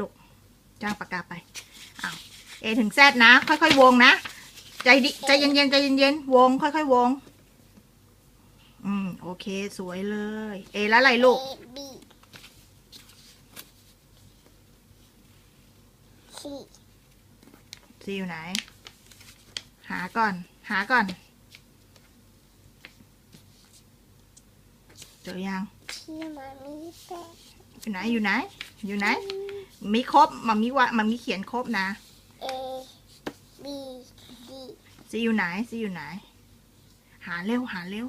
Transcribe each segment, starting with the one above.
ลูกจ้างปากกาไปอ้าวเอถึงแซดนะ ค่อยๆวงนะใจดิใจเย็นๆใจเย็นๆวง ค่อยๆวง อืมโอเค สวยเลย เอแล้วอะไรลูก A B C ซีอยู่ไหน หาก่อน หาก่อน เจอยัง ที่มามีแต่อยู่ไหนอยู่ไหน อยู่ไหนมี ครบมามีว่ามามีเขียนครบนะ A B C ซีอยู่ไหนซีอยู่ไหน หาเร็วหาเร็ว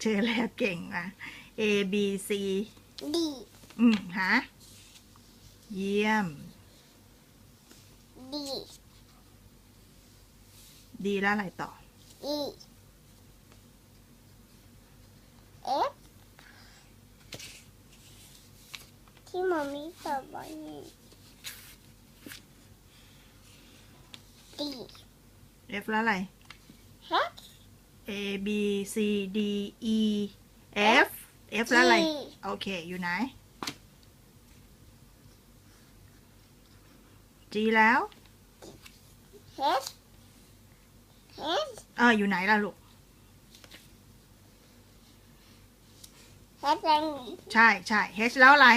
เจอแล้วเก่งอะ A B C D อืมหาเยี่ยม D ดีแล้วอะไรต่อ E F ที่ มามีตอบไว้นี่ D F แล้วอะไร H A B C D E F F แล้วอะไร G โอเค อยู่ไหน G แล้ว H H เอออยู่ไหนล่ะลูก H อะไรนี่ใช่ใช่ H แล้วอะไร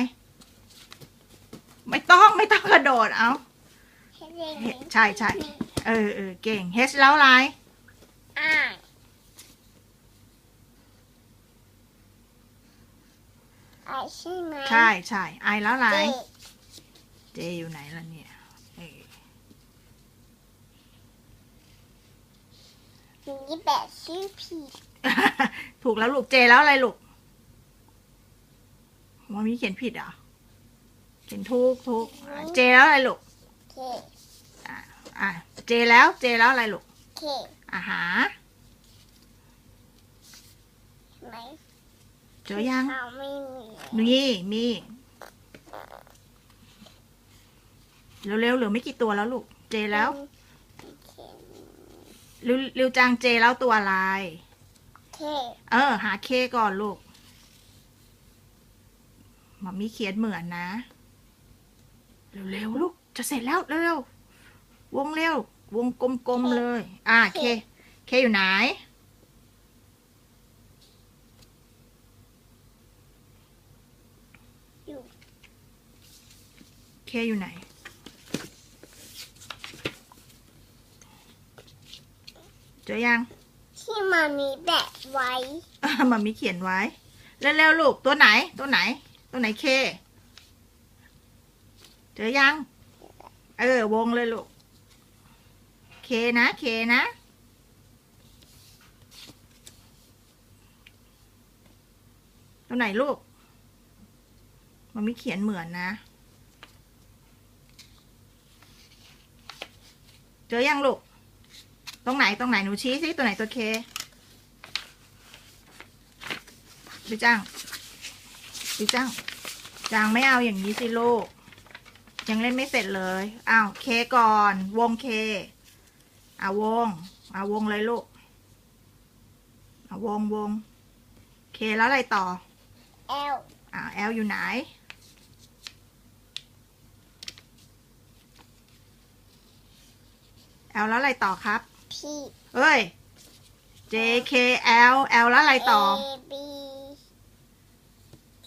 ไม่ต้องไม่ต้องกระโดดเอา H อะไรเฮ้นี่ใช่ใช่เออเออเก่ง H แล้วอะไรอ่าไอใช่ไหมใช่ใช่ I แล้วอะไรเจ J อยู่ไหนล่ะเนี่ยเออมีแบบชื่อผิดถูกแล้วลูก J แล้วอะไรลูกมันมีเขียนผิดเหรอ เขียนถูกถูกอะ J แล้วอะไรลูกเคอะ J แล้ว J แล้วอะไรลูกเคอะหาไหมเจอยังเขาไม่มีมีมีเร็วๆเหลือไม่กี่ตัวแล้วลูก J แล้วเคริวริวจัง J แล้วตัวอะไร เคเออ หาเคก่อนลูกมามีเขียนเหมือนนะ เร็วๆลูก จะเสร็จแล้วเร็วๆวงเร็ว วงกลมๆเลย อ่าเค เคอยู่ไหน อยู่เคอยู่ไหน เจอยัง ที่มามีแบบไว้ มามีเขียนไว้ เร็วๆลูก ตัวไหน ตัวไหน ตัวไหนเค เจอยัง เออ วงเลยลูก เคนะ เคนะ ตัวไหนลูก มันไมีเขียนเหมือนนะ เจอยังลูก ตรงไหน ตรงไหน หนูชี้สิตัวไหนตัวเคพี่จ้างพี่จ้างจางไม่เอาอย่างนี้สิลูก ยังเล่นไม่เสร็จเลยอ้าวเคก่อน วงเคอ่าวงอ่าวงเลยลูกอ่าวงวงเคแล้วอะไรต่อแอลอ่าแอลอยู่ไหนแอลแล้วอะไรต่อครับพีเอ้ย J K L L แล้วอะไรต่อเอบี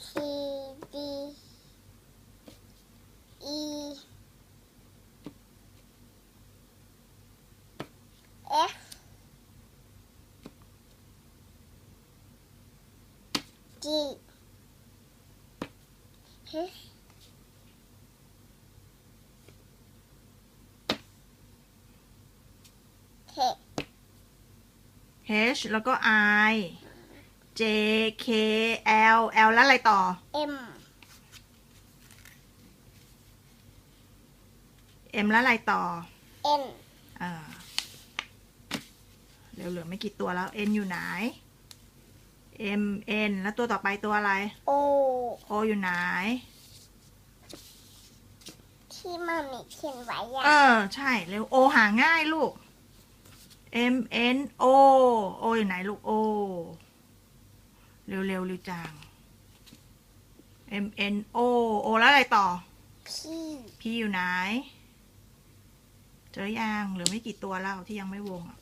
ซีดีอีเอฟ จีเฮเค H แล้วก็ I J K L L แล้วอะไรต่อ เอ็ม M แล้วอะไรต่อ เอ็น อ่า เหลือเหลือไม่กี่ตัวแล้ว N อยู่ไหน M N แล้วตัวต่อไปตัวอะไร โอ O อยู่ไหน ที่มามีเขียนไว้เออะอใช่เร็ว O หาง่ายลูก M N O O อยู่ไหนลูก O เร็วเร็วเร็วจัง M N O O แล้วอะไรต่อ พี่ P อยู่ไหน เจอยังเหลือไม่กี่ตัวแล้วที่ยังไม่วงอะ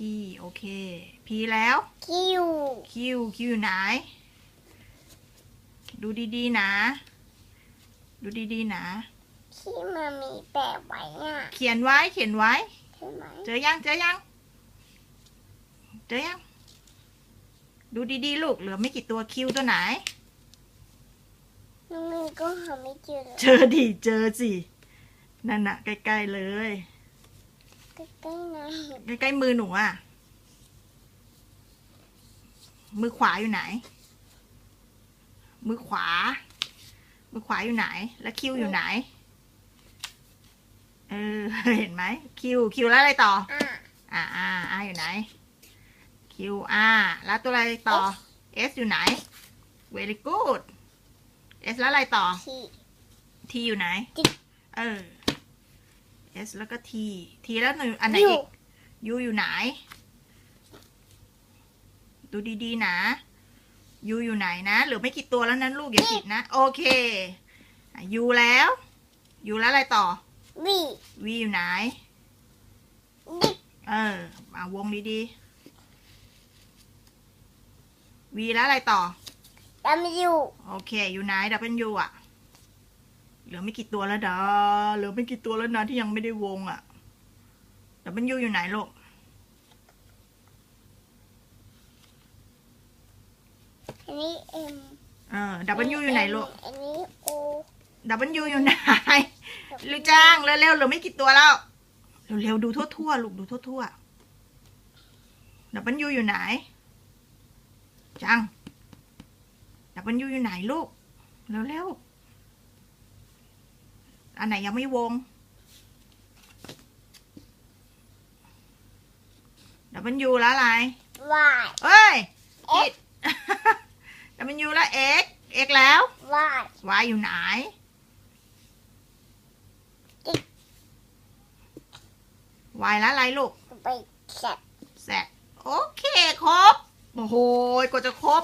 P โอเค P แล้ว คิว Q Q อยู่ไหน ดูดีๆนะ ดูดีๆนะ ที่มามีแปะไว้อะเขียนไว้เขียนไว้ ใช่ไหมเจอยังเจอยัง เจอยัง ดูดีๆลูกเหลือไม่กี่ตัวคิวตัวไหน น้องมีก็หาไม่เจอเลย เจอดิเจอสิ นั่นน่ะใกล้ๆเลย ใกล้ๆนะใกล้ๆมือหนูอะ มือขวาอยู่ไหน มือขวา มือขวาอยู่ไหน แล้วคิวอยู่ไหน เออ เห็นไหม คิวคิวแล้วอะไรต่ออะอ่าอ่าอ่าอยู่ไหน Q R แล้วตัวอะไรต่อ S อยู่ไหน very good S แล้วอะไรต่อที่ T อยู่ไหน T เออ S แล้วก็ T T แล้วหนึ่งอันไหน U อีก U อยู่ไหน ดูดีๆ นะ U อยู่ไหนนะ เหลือไม่กี่ตัวแล้วนั้นลูกอย่าผิดนะ โอเคอะ U แล้ว U แล้วอะไรต่อวี V อยู่ไหนดิเออมาวงดีๆ V แล้วอะไรต่อดัมยูโอเค อยู่ไหนดับเบิลยูอะ เหลือไม่กี่ตัวแล้วดาเหลือไม่กี่ตัวแล้วนะที่ยังไม่ได้วงอะดับเบิลยูอยู่ไหนลูกอันนี้เอ็มเออดับเบิลยูอยู่ไหนลูกอันนี้โอดับเบิลยูอยู่ไหนลูกจ้างเร็วๆเหลือไม่กี่ตัวแล้วเร็วๆดูทั่วๆลูกดูทั่วๆดับเบิลยูอยู่ไหนจังดับเบิลยูอยู่ไหนลูกเร็วๆ อันไหนยังไม่วง ดับเบิลยูแล้วอะไรวายเอ้ยผิด ดับเบิลยูแล้วเอ็กเอ็กแล้ววายวายอยู่ไหนวายแล้วอะไรลูก ไปแซดแซดโอเค ครบ โอ้โหกว่าจะครบ